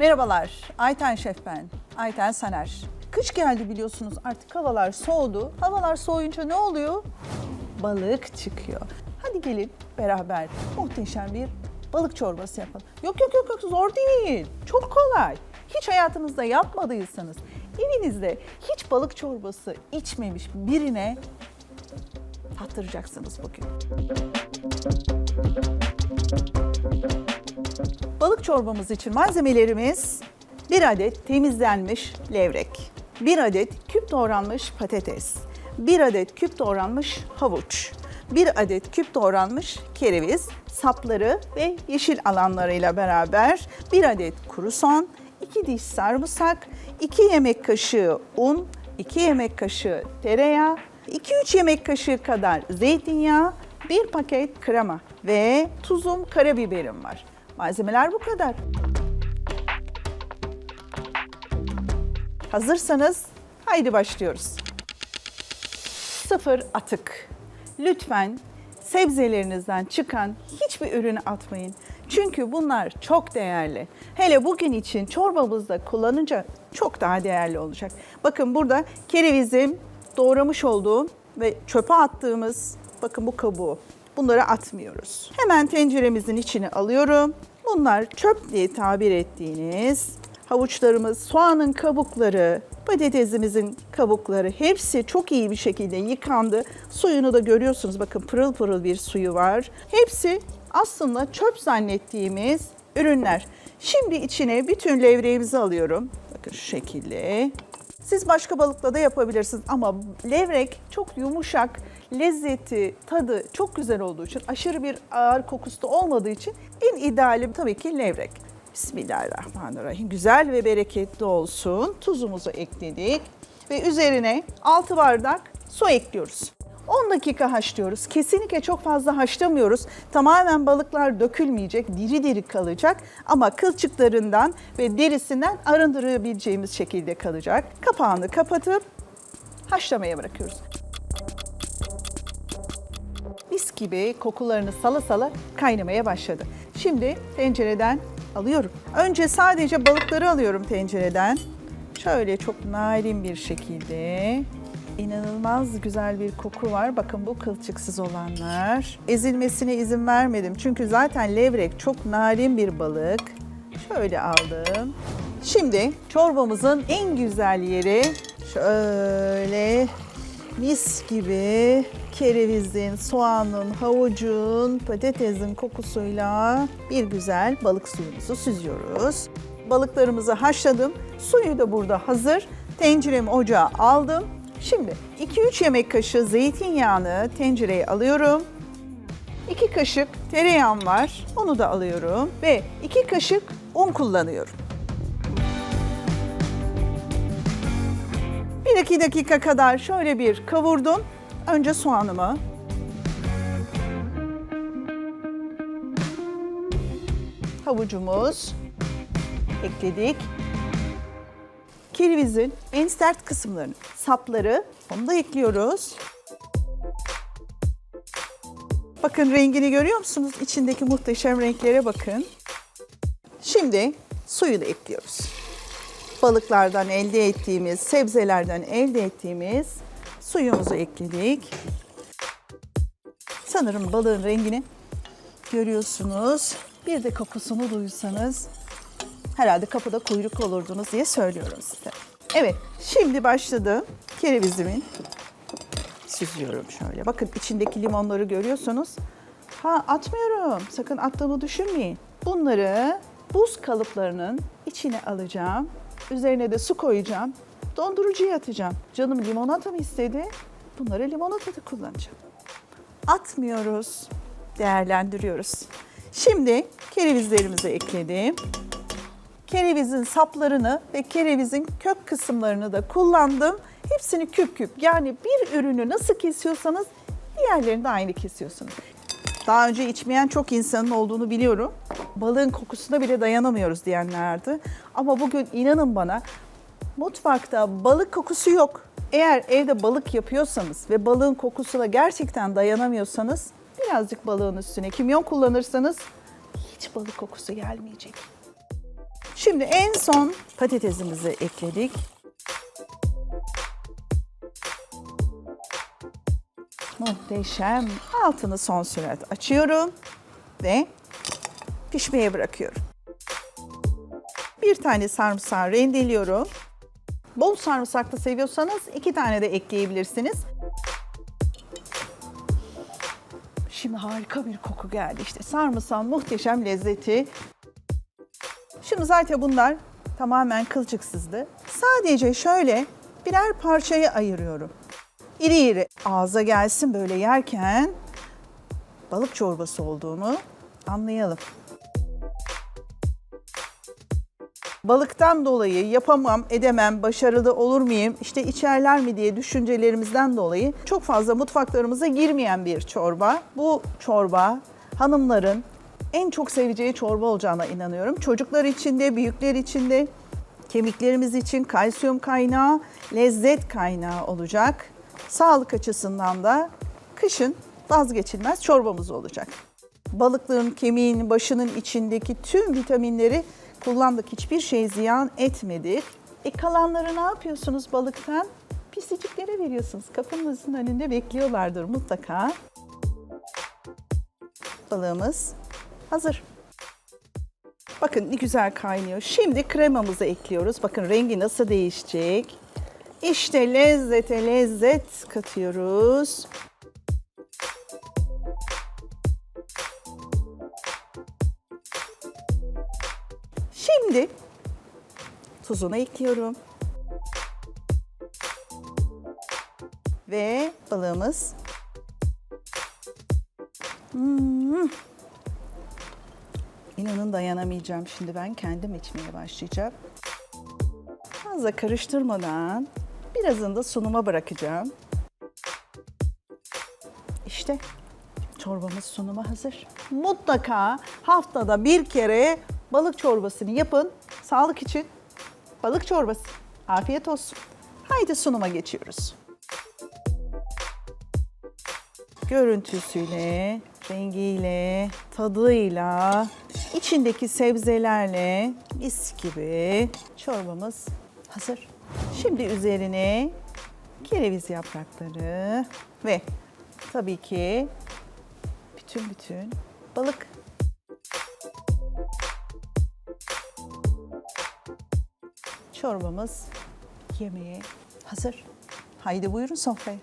Merhabalar, Ayten Şef ben. Ayten Saner. Kış geldi biliyorsunuz artık havalar soğudu. Havalar soğuyunca ne oluyor? Balık çıkıyor. Hadi gelin beraber muhteşem bir balık çorbası yapalım. Yok yok yok yok zor değil. Çok kolay. Hiç hayatınızda yapmadıysanız evinizde hiç balık çorbası içmemiş birine tattıracaksınız bugün. Balık çorbamız için malzemelerimiz 1 adet temizlenmiş levrek, 1 adet küp doğranmış patates, 1 adet küp doğranmış havuç, 1 adet küp doğranmış kereviz, sapları ve yeşil alanlarıyla beraber 1 adet kuru soğan, 2 diş sarımsak, 2 yemek kaşığı un, 2 yemek kaşığı tereyağı, 2-3 yemek kaşığı kadar zeytinyağı, 1 paket krema ve tuzum, karabiberim var. Malzemeler bu kadar. Hazırsanız haydi başlıyoruz. Sıfır atık. Lütfen sebzelerinizden çıkan hiçbir ürünü atmayın. Çünkü bunlar çok değerli. Hele bugün için çorbamızda kullanınca çok daha değerli olacak. Bakın burada kerevizim doğramış olduğum ve çöpe attığımız bakın bu kabuğu. Bunları atmıyoruz. Hemen tenceremizin içine alıyorum. Bunlar çöp diye tabir ettiğiniz havuçlarımız, soğanın kabukları, patatesimizin kabukları hepsi çok iyi bir şekilde yıkandı. Suyunu da görüyorsunuz bakın pırıl pırıl bir suyu var. Hepsi aslında çöp zannettiğimiz ürünler. Şimdi içine bütün levreğimizi alıyorum. Bakın şu şekilde. Siz başka balıkla da yapabilirsiniz ama levrek çok yumuşak, lezzeti, tadı çok güzel olduğu için, aşırı bir ağır kokusu da olmadığı için en ideali tabii ki levrek. Bismillahirrahmanirrahim. Güzel ve bereketli olsun. Tuzumuzu ekledik ve üzerine 6 bardak su ekliyoruz. 10 dakika haşlıyoruz. Kesinlikle çok fazla haşlamıyoruz. Tamamen balıklar dökülmeyecek, diri diri kalacak ama kılçıklarından ve derisinden arındırabileceğimiz şekilde kalacak. Kapağını kapatıp haşlamaya bırakıyoruz. Mis gibi kokularını sala sala kaynamaya başladı. Şimdi tencereden alıyorum. Önce sadece balıkları alıyorum tencereden. Şöyle çok narin bir şekilde. İnanılmaz güzel bir koku var. Bakın bu kılçıksız olanlar. Ezilmesine izin vermedim. Çünkü zaten levrek çok narin bir balık. Şöyle aldım. Şimdi çorbamızın en güzel yeri şöyle mis gibi kerevizin, soğanın, havucun, patatesin kokusuyla bir güzel balık suyumuzu süzüyoruz. Balıklarımızı haşladım. Suyu da burada hazır. Tenceremi ocağa aldım. Şimdi 2-3 yemek kaşığı zeytinyağını tencereye alıyorum. 2 kaşık tereyağım var. Onu da alıyorum ve 2 kaşık un kullanıyorum. Bir iki dakika kadar şöyle bir kavurdum. Önce soğanımı. Havucumuz ekledik. Kerevizin en sert kısımlarını, sapları onu da ekliyoruz. Bakın rengini görüyor musunuz? İçindeki muhteşem renklere bakın. Şimdi suyu da ekliyoruz balıklardan elde ettiğimiz, sebzelerden elde ettiğimiz suyumuzu ekledik. Sanırım balığın rengini görüyorsunuz. Bir de kokusunu duysanız herhalde kapıda kuyruk olurdunuz diye söylüyorum size. Evet, şimdi başladı kerevizimin. Süzüyorum şöyle. Bakın içindeki limonları görüyorsunuz. Ha atmıyorum. Sakın attığımı düşünmeyin. Bunları buz kalıplarının içine alacağım. Üzerine de su koyacağım. Dondurucuya atacağım. Canım limonata mı istedi? Bunları limonata da kullanacağım. Atmıyoruz. Değerlendiriyoruz. Şimdi kerevizlerimizi ekledim. Kerevizin saplarını ve kerevizin kök kısımlarını da kullandım. Hepsini küp küp yani bir ürünü nasıl kesiyorsanız diğerlerini de aynı kesiyorsunuz. Daha önce içmeyen çok insanın olduğunu biliyorum. Balığın kokusuna bile dayanamıyoruz diyenlerdi. Ama bugün inanın bana mutfakta balık kokusu yok. Eğer evde balık yapıyorsanız ve balığın kokusuna gerçekten dayanamıyorsanız birazcık balığın üstüne kimyon kullanırsanız hiç balık kokusu gelmeyecek. Şimdi en son patatesimizi ekledik. Muhteşem. Altını son sürat açıyorum ve pişmeye bırakıyorum. Bir tane sarımsağı rendeliyorum. Bol sarımsaklı seviyorsanız iki tane de ekleyebilirsiniz. Şimdi harika bir koku geldi işte. Sarımsağın muhteşem lezzeti. Şimdi zaten bunlar tamamen kılçıksızdı. Sadece şöyle birer parçaya ayırıyorum. İri iri ağza gelsin böyle yerken balık çorbası olduğunu anlayalım. Balıktan dolayı yapamam, edemem, başarılı olur muyum, işte içerler mi diye düşüncelerimizden dolayı çok fazla mutfaklarımıza girmeyen bir çorba. Bu çorba hanımların en çok seveceği çorba olacağına inanıyorum. Çocuklar için de, büyükler için de, kemiklerimiz için kalsiyum kaynağı, lezzet kaynağı olacak. Sağlık açısından da kışın vazgeçilmez çorbamız olacak. Balıklığın, kemiğin, başının içindeki tüm vitaminleri kullandık. Hiçbir şey ziyan etmedik. E kalanları ne yapıyorsunuz balıktan? Pisiciklere veriyorsunuz. Kapınızın önünde bekliyorlardır mutlaka. Balığımız hazır. Bakın ne güzel kaynıyor. Şimdi kremamızı ekliyoruz. Bakın rengi nasıl değişecek. İşte lezzete lezzet katıyoruz. Şimdi tuzunu ekliyorum. Ve balığımız. Hmm. İnanın dayanamayacağım. Şimdi ben kendim içmeye başlayacağım. Fazla karıştırmadan birazını da sunuma bırakacağım. İşte çorbamız sunuma hazır. Mutlaka haftada bir kere balık çorbasını yapın. Sağlık için balık çorbası. Afiyet olsun. Haydi sunuma geçiyoruz. Görüntüsüyle, rengiyle, tadıyla, içindeki sebzelerle mis gibi çorbamız hazır. Şimdi üzerine kereviz yaprakları ve tabii ki bütün bütün balık. Çorbamız yemeğe hazır. Haydi buyurun sofraya.